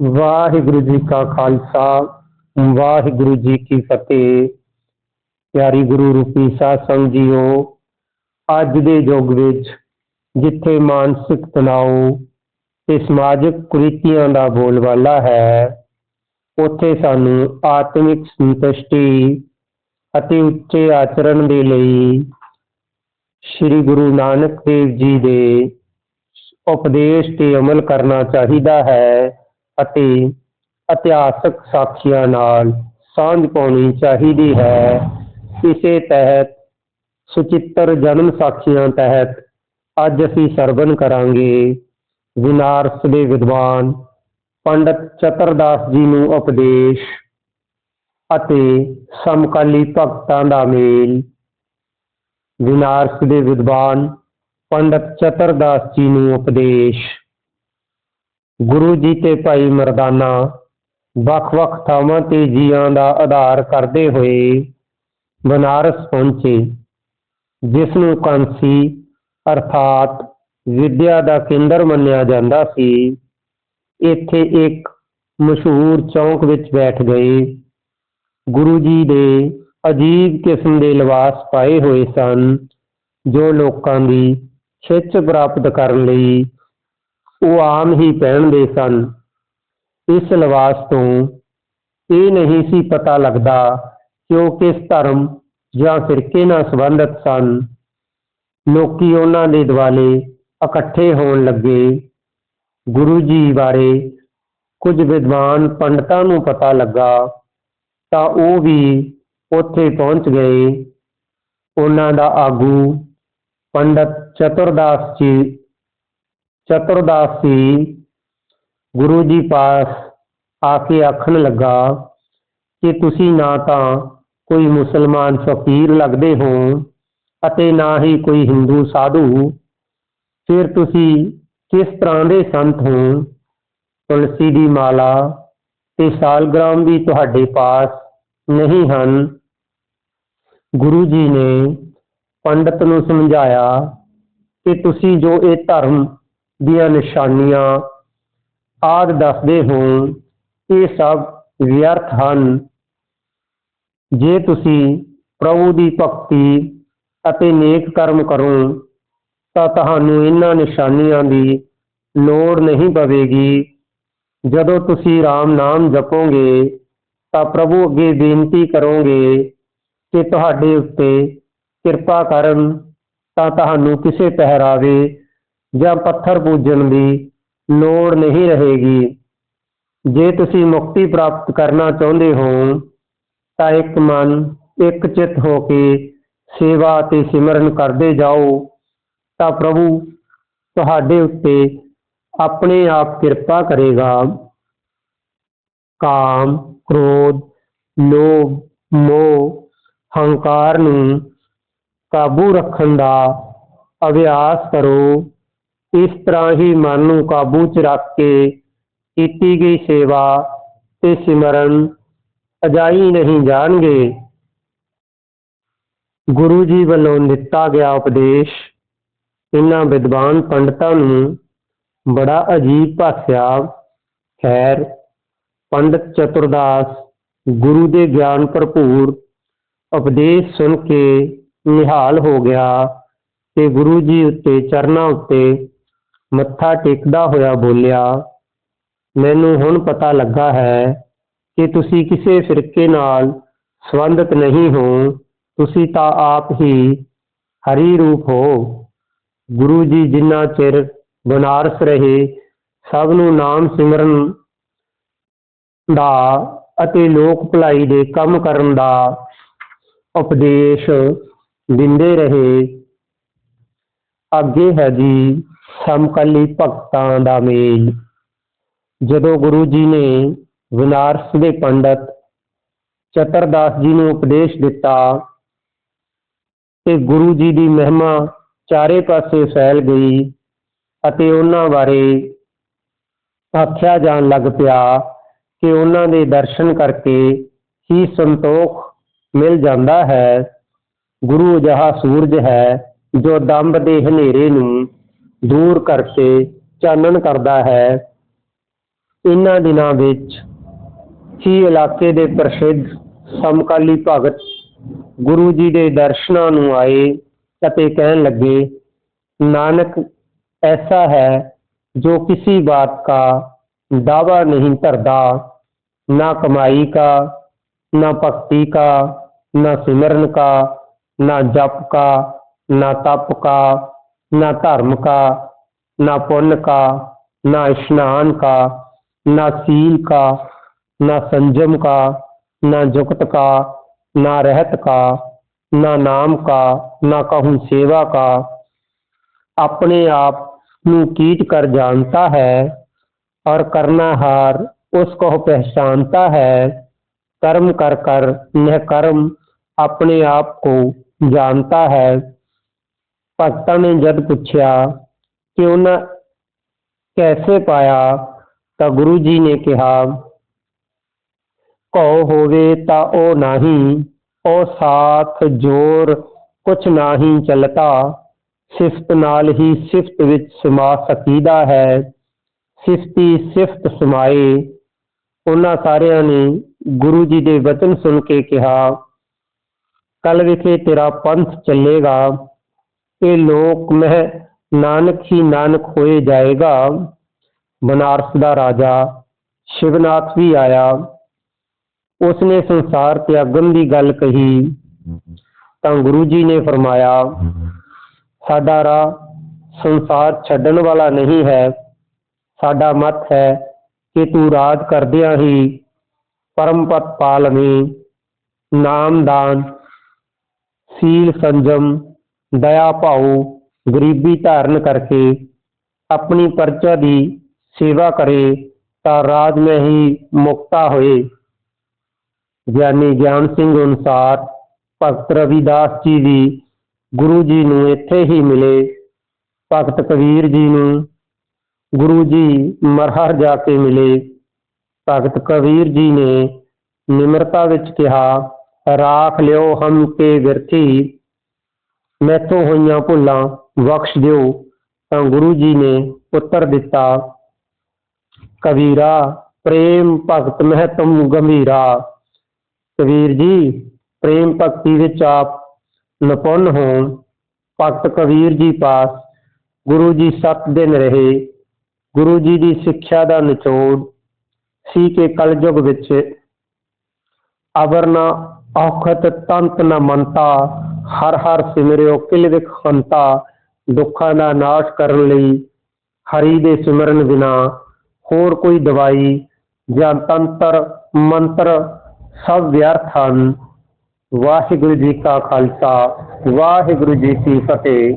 ਵਾਹਿਗੁਰੂ ਜੀ ਕਾ ਖਾਲਸਾ, ਵਾਹਿਗੁਰੂ ਜੀ ਕੀ ਫਤਿਹ। ਪਿਆਰੀ ਗੁਰੂ ਰੂਪੀ ਸਾਧ ਸੰਗਤ ਜੀਓ, ਅੱਜ ਦੇ ਯੁੱਗ ਵਿੱਚ ਜਿੱਥੇ ਮਾਨਸਿਕ ਤਣਾਅ ਤੇ ਸਮਾਜਿਕ ਕੁਰੀਤੀਆਂ ਦਾ ਬੋਲਬਾਲਾ ਹੈ, ਉੱਥੇ ਸਾਨੂੰ ਆਤਮਿਕ ਸੰਤੁਸ਼ਟੀ ਅਤੇ ਉੱਚੇ ਆਚਰਣ ਦੇ ਲਈ ਸ੍ਰੀ ਗੁਰੂ ਨਾਨਕ ਦੇਵ ਜੀ ਦੇ ਉਪਦੇਸ਼ ਤੇ ਅਮਲ ਕਰਨਾ ਚਾਹੀਦਾ ਹੈ ਅਤੇ ਇਤਿਹਾਸਕ ਸਾਖੀਆਂ ਨਾਲ ਸਾਂਝ ਪਾਉਣੀ ਚਾਹੀਦੀ ਹੈ। ਇਸੇ ਤਹਿਤ ਸੁਚਿੱਤਰ ਜਨਮ ਸਾਖੀਆਂ ਤਹਿਤ ਅੱਜ ਅਸੀਂ ਸਰਵਨ ਕਰਾਂਗੇ। ਵਿਨਾਰਸ ਦੇ ਵਿਦਵਾਨ ਪੰਡਤ ਚਤਰਦਾਸ ਜੀ ਨੂੰ ਉਪਦੇਸ਼ ਅਤੇ ਸਮਕਾਲੀ ਭਗਤਾਂ ਦਾ ਮੇਲ। ਵਿਨਾਰਸ ਦੇ ਵਿਦਵਾਨ ਪੰਡਤ ਚਤਰਦਾਸ ਜੀ ਨੂੰ ਉਪਦੇਸ਼। ਗੁਰੂ ਜੀ ਤੇ ਭਾਈ ਮਰਦਾਨਾ ਵੱਖ-ਵੱਖ ਥਾਵਾਂ ਤੇ ਜੀਆਂ ਦਾ ਆਧਾਰ ਕਰਦੇ ਹੋਏ ਬਨਾਰਸ ਪਹੁੰਚੇ, ਜਿਸ ਨੂੰ ਕਾਂਸੀ ਅਰਥਾਤ ਵਿਦਿਆ ਦਾ ਕੇਂਦਰ ਮੰਨਿਆ ਜਾਂਦਾ ਸੀ। ਇੱਥੇ ਇੱਕ ਮਸ਼ਹੂਰ ਚੌਂਕ ਵਿੱਚ ਬੈਠ ਗਏ। ਗੁਰੂ ਜੀ ਦੇ ਅਜੀਬ ਕਿਸਮ ਦੇ ਲਿਬਾਸ ਪਾਏ ਹੋਏ ਸਨ, ਜੋ ਲੋਕਾਂ ਦੀ ਖਿੱਚ ਪ੍ਰਾਪਤ ਕਰਨ ਲਈ ਉਹ ਆਮ ਹੀ ਪਹਿਨਦੇ ਸਨ। ਇਸ ਲਿਬਾਸ ਤੋਂ ਇਹ ਨਹੀਂ ਸੀ ਪਤਾ ਲੱਗਦਾ ਕਿ ਉਹ ਕਿਸ ਧਰਮ ਜਾਂ ਫਿਰਕੇ ਨਾਲ ਸੰਬੰਧਿਤ ਸਨ। ਲੋਕੀ ਉਹਨਾਂ ਦੇ ਦੁਆਲੇ ਇਕੱਠੇ ਹੋਣ ਲੱਗੇ। ਗੁਰੂ ਜੀ ਬਾਰੇ ਕੁਝ ਵਿਦਵਾਨ ਪੰਡਤਾਂ ਨੂੰ ਪਤਾ ਲੱਗਾ ਤਾਂ ਉਹ ਵੀ ਉੱਥੇ ਪਹੁੰਚ ਗਏ। ਉਹਨਾਂ ਦਾ ਆਗੂ ਪੰਡਤ ਚਤੁਰਦਾਸ ਜੀ, ਚਤੁਰਦਾਸ ਸੀ ਗੁਰੂ ਜੀ ਪਾਸ ਆ ਕੇ ਆਖਣ ਲੱਗਾ ਕਿ ਤੁਸੀਂ ਨਾ ਤਾਂ ਕੋਈ ਮੁਸਲਮਾਨ ਫਕੀਰ ਲੱਗਦੇ ਹੋ ਅਤੇ ਨਾ ਹੀ ਕੋਈ ਹਿੰਦੂ ਸਾਧੂ। ਫਿਰ ਤੁਸੀਂ ਕਿਸ ਤਰ੍ਹਾਂ ਦੇ ਸੰਤ ਹੋ? ਤੁਲਸੀ ਦੀ ਮਾਲਾ ਤੇ ਸਾਲਗ੍ਰਾਮ ਵੀ ਤੁਹਾਡੇ ਪਾਸ ਨਹੀਂ ਹਨ। ਗੁਰੂ ਜੀ ਨੇ ਪੰਡਤ ਨੂੰ ਸਮਝਾਇਆ ਕਿ ਤੁਸੀਂ ਜੋ ਇਹ ਧਰਮ ਦੀਆਂ ਨਿਸ਼ਾਨੀਆਂ ਆਦ ਦੱਸਦੇ ਹੋ, ਇਹ ਸਭ ਵਿਅਰਥ ਹਨ। ਜੇ ਤੁਸੀਂ ਪ੍ਰਭੂ ਦੀ ਭਗਤੀ ਅਤੇ ਨੇਕ ਕਰਮ ਕਰੋ, ਤਾਂ ਤੁਹਾਨੂੰ ਇਹਨਾਂ ਨਿਸ਼ਾਨੀਆਂ ਦੀ ਲੋੜ ਨਹੀਂ ਪਵੇਗੀ। ਜਦੋਂ ਤੁਸੀਂ RAM ਨਾਮ ਜਪੋਗੇ, ਤਾਂ ਪ੍ਰਭੂ ਅੱਗੇ ਬੇਨਤੀ ਕਰੋਗੇ ਕਿ ਤੁਹਾਡੇ ਉੱਤੇ ਕਿਰਪਾ ਕਰਨ ਤਾਂ ਤੁਹਾਨੂੰ ਕਿਸੇ ਪਹਿਰਾਵੇ ਜਾਂ ਪੱਥਰ ਪੂਜਣ ਦੀ ਲੋੜ ਨਹੀਂ ਰਹੇਗੀ। ਜੇ ਤੁਸੀਂ ਮੁਕਤੀ ਪ੍ਰਾਪਤ ਕਰਨਾ ਚਾਹੁੰਦੇ ਹੋ, ਤਾਂ ਇੱਕ ਮਨ, ਇੱਕ ਚਿੱਤ ਹੋ ਕੇ ਸੇਵਾ ਤੇ ਸਿਮਰਨ ਕਰਦੇ ਜਾਓ। ਤਾਂ ਪ੍ਰਭੂ ਤੁਹਾਡੇ ਉੱਤੇ ਆਪਣੇ ਆਪ ਕਿਰਪਾ ਕਰੇਗਾ। ਕਾਮ, ਕ੍ਰੋਧ, ਲੋਭ, ਮੋਹ, ਹੰਕਾਰ ਨੂੰ ਕਾਬੂ ਰੱਖਣ ਦਾ ਅਭਿਆਸ ਕਰੋ। ਇਸ ਤਰ੍ਹਾਂ ਹੀ ਮਨ ਨੂੰ ਕਾਬੂ 'ਚ ਰੱਖ ਕੇ ਕੀਤੀ ਗਈ ਸੇਵਾ ਤੇ ਸਿਮਰਨ ਅਜਾਈ ਨਹੀਂ ਜਾਣਗੇ। ਗੁਰੂ ਜੀ ਵੱਲੋਂ ਦਿੱਤਾ ਗਿਆ ਉਪਦੇਸ਼ ਇਹਨਾਂ ਵਿਦਵਾਨ ਪੰਡਤਾਂ ਨੂੰ ਬੜਾ ਅਜੀਬ ਭਾਸਿਆ ਖੈਰ, ਪੰਡਤ ਚਤੁਰਦਾਸ, ਗੁਰੂ ਦੇ ਗਿਆਨ ਭਰਪੂਰ ਉਪਦੇਸ਼ ਸੁਣ ਕੇ ਨਿਹਾਲ ਹੋ ਗਿਆ ਤੇ ਗੁਰੂ ਜੀ ਉੱਤੇ, ਚਰਨਾਂ ਉੱਤੇ ਮੱਥਾ ਟੇਕਦਾ ਹੋਇਆ ਬੋਲਿਆ, ਮੈਨੂੰ ਹੁਣ ਪਤਾ ਲੱਗਾ ਹੈ ਕਿ ਤੁਸੀਂ ਕਿਸੇ ਫਿਰਕੇ ਨਾਲ ਸੰਬੰਧਿਤ ਨਹੀਂ ਹੋ, ਤੁਸੀਂ ਤਾਂ ਆਪ ਹੀ ਹਰੀ ਰੂਪ ਹੋ। ਗੁਰੂ ਜੀ ਜਿੰਨਾ ਚਿਰ ਬਨਾਰਸ ਰਹੇ, ਸਭ ਨੂੰ ਨਾਮ ਸਿਮਰਨ ਦਾ ਅਤੇ ਲੋਕ ਭਲਾਈ ਦੇ ਕੰਮ ਕਰਨ ਦਾ ਉਪਦੇਸ਼ ਦਿੰਦੇ ਰਹੇ। ਅੱਗੇ ਹੈ ਜੀ ਸਮਕਾਲੀ ਭਗਤਾਂ ਦਾ ਮੇਲ। ਜਦੋਂ ਗੁਰੂ ਜੀ ਨੇ ਵਿਨਾਰਸ ਦੇ ਪੰਡਤ ਚਤਰਦਾਸ ਜੀ ਨੂੰ ਉਪਦੇਸ਼ ਦਿੱਤਾ ਤੇ ਗੁਰੂ ਜੀ ਦੀ ਮਹਿਮਾ ਚਾਰੇ ਪਾਸੇ ਫੈਲ ਗਈ ਅਤੇ ਉਹਨਾਂ ਬਾਰੇ ਆਖਿਆ ਜਾਣ ਲੱਗ ਪਿਆ ਕਿ ਉਹਨਾਂ ਦੇ ਦਰਸ਼ਨ ਕਰਕੇ ਹੀ ਸੰਤੋਖ ਮਿਲ ਜਾਂਦਾ ਹੈ। ਗੁਰੂ ਅਜਿਹਾ ਸੂਰਜ ਹੈ ਜੋ ਦੰਭ ਦੇ ਹਨੇਰੇ ਨੂੰ ਦੂਰ ਕਰਕੇ ਚਾਨਣ ਕਰਦਾ ਹੈ ਇਹਨਾਂ ਦਿਨਾਂ ਵਿੱਚ ਹੀ ਇਲਾਕੇ ਦੇ ਪ੍ਰਸਿੱਧ ਸਮਕਾਲੀ ਭਗਤ ਗੁਰੂ ਜੀ ਦੇ ਦਰਸ਼ਨਾਂ ਨੂੰ ਆਏ ਅਤੇ ਕਹਿਣ ਲੱਗੇ ਨਾਨਕ ऐसा है जो किसी बात का दावा नहीं करता ना कमाई का ना भक्ति का ना सिमरन का ना जप का ना तप का ना धर्म का ना पुण्य का ना स्नान का ना सील का ना संजम का ना जुगत का ना रहत का ना नाम का ना कहूँ सेवा का अपने आप कीट कर जानता है और करनाहार उसको पहचानता है कर्म कर कर यह कर्म अपने आप को ਜਾਣਤਾ ਹੈ। ਭਗਤਾਂ ਨੇ ਜਦ ਪੁੱਛਿਆ ਕਿ ਉਹਨਾਂ ਕੈਸੇ ਪਾਇਆ, ਤਾਂ ਗੁਰੂ ਜੀ ਨੇ ਕਿਹਾ ਕਉ ਹੋਵੇ ਤਾਂ ਉਹ ਨਹੀਂ, ਉਹ ਸਾਥ ਜੋਰ ਕੁਛ ਨਹੀਂ ਚਲਤਾ, ਸਿਫਤ ਨਾਲ ਹੀ ਸਿਫਤ ਵਿੱਚ ਸਮਾ ਸਕੀਦਾ ਹੈ। ਸਿਫਤੀ ਸਿਫਤ ਸਮਾਏ। ਉਹਨਾਂ ਸਾਰਿਆਂ ਨੇ ਗੁਰੂ ਜੀ ਦੇ ਵਚਨ ਸੁਣ ਕੇ ਕਿਹਾ ਕੱਲ ਵਿਖੇ ਤੇਰਾ ਪੰਥ ਚੱਲੇਗਾ ਇਹ ਲੋਕ ਮਹਿ ਨਾਨਕ ਹੀ ਨਾਨਕ ਹੋਏ ਜਾਏਗਾ ਬਨਾਰਸ ਦਾ ਰਾਜਾ ਸ਼ਿਵਨਾਥ ਵੀ ਆਇਆ ਉਸਨੇ ਸੰਸਾਰ ਤਿਆਗਣ ਦੀ ਗੱਲ ਕਹੀ ਤਾਂ ਗੁਰੂ ਜੀ ਨੇ ਫਰਮਾਇਆ ਸਾਡਾ ਰਾਹ ਸੰਸਾਰ ਛੱਡਣ ਵਾਲਾ ਨਹੀਂ ਹੈ ਸਾਡਾ ਮਤ ਹੈ ਕਿ ਤੂੰ ਰਾਜ ਕਰਦਿਆਂ ਹੀ ਪਰਮ ਪਦ ਪਾਲਵੀਂ ਨਾਮਦਾਨ ਸੀਲ ਸੰਜਮ, ਦਇਆ ਭਾਉ, ਗਰੀਬੀ ਧਾਰਨ ਕਰਕੇ ਆਪਣੀ ਪਰਚਾ ਦੀ ਸੇਵਾ ਕਰੇ ਤਾਂ ਰਾਜ में ਹੀ ਮੁਕਤਾ ਹੋਏ। ਗਿਆਨੀ ਗਿਆਨ ਸਿੰਘ ਅਨੁਸਾਰ ਭਗਤ ਰਵਿਦਾਸ ਜੀ ਵੀ ਗੁਰੂ ਜੀ ਨੂੰ ਇੱਥੇ ਹੀ ਮਿਲੇ। ਭਗਤ ਕਬੀਰ ਜੀ ਨੂੰ ਗੁਰੂ ਜੀ ਮਰਹਰ ਜਾ ਕੇ ਮਿਲੇ। ਭਗਤ ਕਬੀਰ ਜੀ ਨੇ ਨਿਮਰਤਾ ਵਿੱਚ ਕਿਹਾ ਰਾਖ ਲਿਓ ਹਮ ਕੇ ਵਿਰਥੀ। ਮੈਥੋਂ ਹੋਈਆਂ ਭੁੱਲਾਂ ਬਖਸ਼ ਦਿਓ, ਤਾਂ ਗੁਰੂ ਜੀ ਨੇ ਉੱਤਰ ਦਿੱਤਾ। ਕਬੀਰਾ, ਪ੍ਰੇਮ ਭਗਤ ਮਹਿ ਤੁਮ ਗੰਭੀਰਾ। ਕਬੀਰ ਜੀ, ਪ੍ਰੇਮ ਭਗਤੀ ਵਿੱਚ ਆਪ ਨਪੁੰਨ ਹੋ ਭਗਤ ਕਬੀਰ ਜੀ ਪਾਸ ਗੁਰੂ ਜੀ ਸੱਤ ਦਿਨ ਰਹੇ। ਗੁਰੂ ਜੀ ਦੀ ਸਿੱਖਿਆ ਦਾ ਨਿਚੋੜ ਸੀ ਕਿ ਕਲਯੁਗ ਵਿੱਚ ਅਵਰਨਾ ਔਖਤ ਤੰਤ ਨ ਮੰਤਾ ਹਰ ਹਰ ਸਿਮਰਿਓ ਕਿਲ ਵਿਖ ਹੰਤਾ, ਦੁੱਖਾਂ ਦਾ ਨਾਸ਼ ਕਰਨ ਲਈ ਹਰੀ ਦੇ ਸਿਮਰਨ ਬਿਨਾ ਹੋਰ ਕੋਈ ਦਵਾਈ ਜਾਂ ਤੰਤਰ, ਮੰਤਰ ਸਭ ਵਿਅਰਥ ਹਨ। ਵਾਹਿਗੁਰੂ ਜੀ ਕਾ ਖਾਲਸਾ, ਵਾਹਿਗੁਰੂ ਜੀ ਕੀ ਫਤਿਹ।